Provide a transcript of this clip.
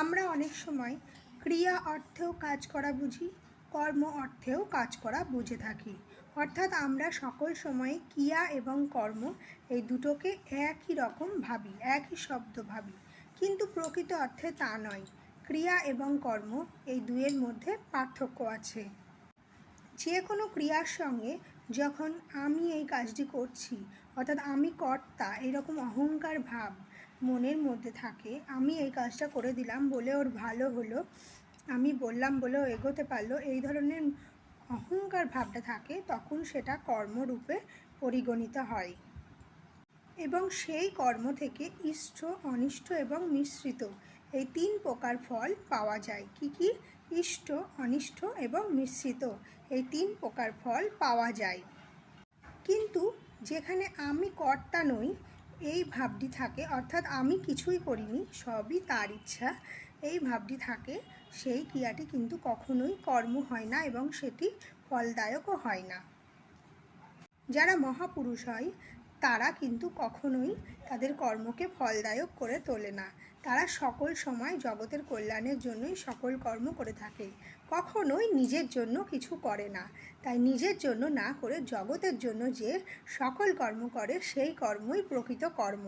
আমরা অনেক সময় ক্রিয়া অর্থেও কাজ করা বুঝি, কর্ম অর্থেও কাজ করা বুঝে থাকি। অর্থাৎ আমরা সকল সময় ক্রিয়া এবং কর্ম এই দুটোকে একই রকম ভাবি, একই শব্দ ভাবি। কিন্তু প্রকৃত অর্থে তা নয়। ক্রিয়া এবং কর্ম এই দুয়ের মধ্যে পার্থক্য আছে। যে কোনো ক্রিয়ার সঙ্গে যখন আমি এই কাজটি করছি, অর্থাৎ আমি কর্তা, এরকম অহংকার ভাব মনের মধ্যে থাকে, আমি এই কাজটা করে দিলাম বলে ওর ভালো হলো। আমি বললাম বলে ও এগোতে পারল। এই ধরনের অহংকার ভাবটা থাকে, তখন সেটা কর্মরূপে পরিগণিত হয়। এবং সেই কর্ম থেকে ইষ্ট, অনিষ্ট এবং মিশ্রিত এই তিন প্রকার ফল পাওয়া যায়। কি কি? ইষ্ট, অনিষ্ট এবং মিশ্রিত এই তিন প্রকার ফল পাওয়া যায়। কিন্তু যেখানে আমি কর্তা নই এই ভাবটি থাকে, অর্থাৎ আমি কিছুই করিনি, সবই তার ইচ্ছা। এই ভাবটি থাকে, সেই ক্রিয়াটি কিন্তু কখনোই কর্ম হয় না এবং সেটি ফলদায়কও হয় না। যারা মহাপুরুষ হয়, তারা কিন্তু কখনোই তাদের কর্মকে ফলদায়ক করে তোলে না। তারা সকল সময় জগতের কল্যাণের জন্যই সকল কর্ম করে থাকে। কখনোই নিজের জন্য কিছু করে না। তাই নিজের জন্য না করে জগতের জন্য যে সকল কর্ম করে, সেই কর্মই প্রকৃত কর্ম।